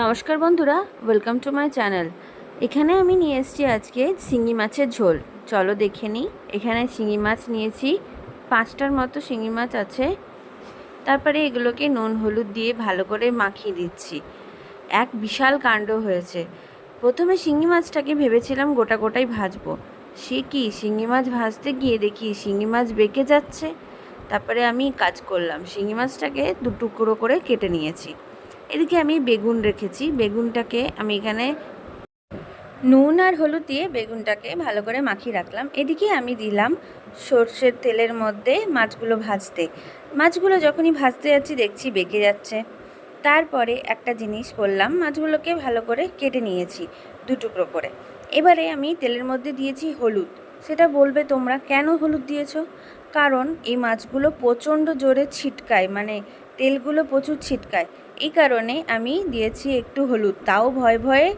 নমস্কার বন্ধুরা welcome to my channel এখানে আমি নিয়ে এসেছি আজকে শিঙি মাছের ঝোল। চলো দেখে নিই। এখানে শিঙি মাছ নিয়েছি। পাঁচটার মতো শিঙি মাছ আছে। তারপরে এগুলোকে নুন, হলুদ দিয়ে ভালো করে মাখিয়ে দিচ্ছি। এক বিশাল কাণ্ড হয়েছে। প্রথমে শিঙি মাছটাকে ভেবেছিলাম গোটা গোটাই ভাজবো। সে কি, শিঙি মাছ ভাজতে গিয়ে দেখি শিঙি মাছ বেঁকে যাচ্ছে? তারপরে আমি কাজ করলাম। শিঙি মাছটাকে দু টুকরো করে কেটে নিয়েছি। এদিকে আমি বেগুন রেখেছি। বেগুনটাকে আমি এখানে নুন আর হলুদ দিয়ে বেগুনটাকে ভালো করে মাখিয়ে রাখলাম। এদিকে আমি দিলাম সর্ষের তেলের মধ্যে মাছগুলো ভাজতে। মাছগুলো যখনই ভাজতে যাচ্ছি, দেখছি বেঁকে যাচ্ছে। তারপরে একটা জিনিস করলাম মাছগুলোকে ভালো করে কেটে নিয়েছি দু টুকরো করে। এবারে আমি তেলের মধ্যে দিয়েছি হলুদ। সেটা বলবে তোমরা কেন হলুদ দিয়েছ? কারণ এই মাছগুলো প্রচণ্ড জোরে ছিটকায় মানে তেলগুলো প্রচুর ছিটকায়। এই কারণে আমি দিয়েছি একটু হলুদ। তাও ভয়ে ভয়ে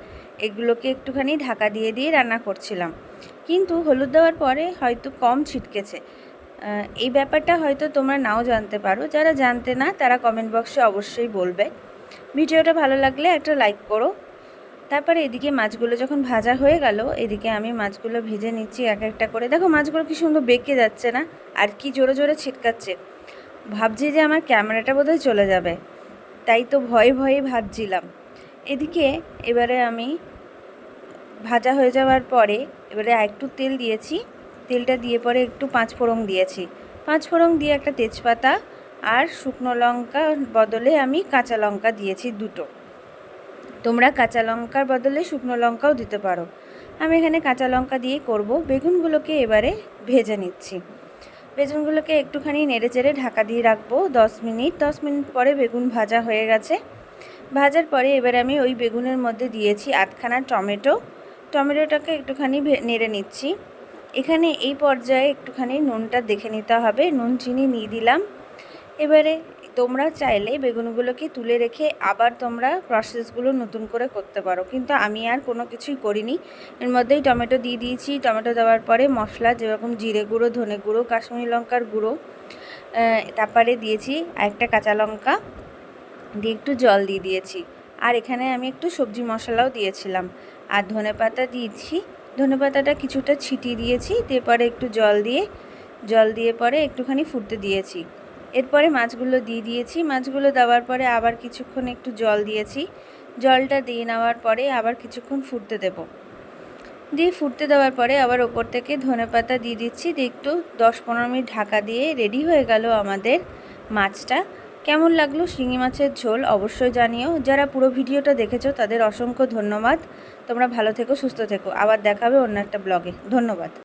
এগুলোকে একটুখানি ঢাকা দিয়ে দিয়ে রান্না করছিলাম। কিন্তু হলুদ দেওয়ার পরে হয়তো কম ছিটকেছে। এই ব্যাপারটা হয়তো তোমরা নাও জানতে পারো। যারা জানতে না, তারা কমেন্ট বক্সে অবশ্যই বলবে। ভিডিওটা ভালো লাগলে একটা লাইক করো। তারপরে এদিকে মাছগুলো যখন ভাজা হয়ে গেল, এদিকে আমি মাছগুলো ভেজে নিচ্ছি এক একটা করে। দেখো মাছগুলো কি সুন্দর বেঁকে যাচ্ছে না? আর কি জোরে জোরে ছিটকাচ্ছে। ভাবছি যে আমার ক্যামেরাটা বোধহয় চলে যাবে। তাই তো ভয়ে ভয়ে ভাজছিলাম এদিকে এবারে আমি ভাজা হয়ে যাওয়ার পরে এবারে একটু তেল দিয়েছি। তেলটা দিয়ে পরে একটু পাঁচ ফোড়ন দিয়েছি। পাঁচ ফোড়ন দিয়ে একটা তেজপাতা আর শুকনো লঙ্কা বদলে আমি কাঁচা লঙ্কা দিয়েছি দুটো। তোমরা কাঁচা লঙ্কার বদলে শুকনো লঙ্কাও দিতে পারো। আমি এখানে কাঁচা লঙ্কা দিয়ে করব। বেগুনগুলোকে এবারে ভেজে নিচ্ছি। বেগুনগুলোকে একটুখানি নেড়ে চেড়ে ঢাকা দিয়ে রাখব দশ মিনিট। দশ মিনিট পরে বেগুন ভাজা হয়ে গেছে। ভাজার পরে এবার আমি ওই বেগুনের মধ্যে দিয়েছি আধখানা টমেটো। টমেটোটাকে একটুখানি নেড়ে নিচ্ছি। এখানে এই পর্যায়ে একটুখানি নুনটা দেখে নিতে হবে। নুন চিনি নিয়ে দিলাম। এবারে তোমরা চাইলে বেগুনগুলোকে তুলে রেখে আবার তোমরা প্রসেসগুলো নতুন করে করতে পারো। কিন্তু আমি আর কোনো কিছুই করিনি। এর মধ্যেই টমেটো দিয়ে দিয়েছি। টমেটো দেওয়ার পরে মশলা, যেরকম জিরে গুঁড়ো, ধনে গুঁড়ো, কাশ্মীরি লঙ্কার গুঁড়ো তারপরে দিয়েছি একটা কাঁচা লঙ্কা। দিয়ে একটু জল দিয়ে দিয়েছি। আর এখানে আমি একটু সবজি মশলাও দিয়েছিলাম। আর ধনে পাতা দিয়েছি। ধনে পাতাটা কিছুটা ছিটিয়ে দিয়েছি। তারপরে একটু জল দিয়ে জল দিয়ে পরে একটুখানি ফুটতে দিয়েছি। এরপরে মাছগুলো দিয়ে দিয়েছি। মাছগুলো দেওয়ার পরে আবার কিছুক্ষণ একটু জল দিয়েছি। জলটা দিয়ে নেওয়ার পরে আবার কিছুক্ষণ ফুটতে দেব। দিয়ে ফুটতে দেওয়ার পরে আবার ওপর থেকে ধনে পাতা দিয়ে দিচ্ছি। দিয়ে একটু দশ পনেরো মিনিট ঢাকা দিয়ে রেডি হয়ে গেল আমাদের মাছটা। কেমন লাগল শিঙি মাছের ঝোল অবশ্যই জানিও। যারা পুরো ভিডিওটা দেখেছ তাদের অসংখ্য ধন্যবাদ। তোমরা ভালো থেকো, সুস্থ থেকো। আবার দেখাবে অন্য একটা ব্লগে। ধন্যবাদ।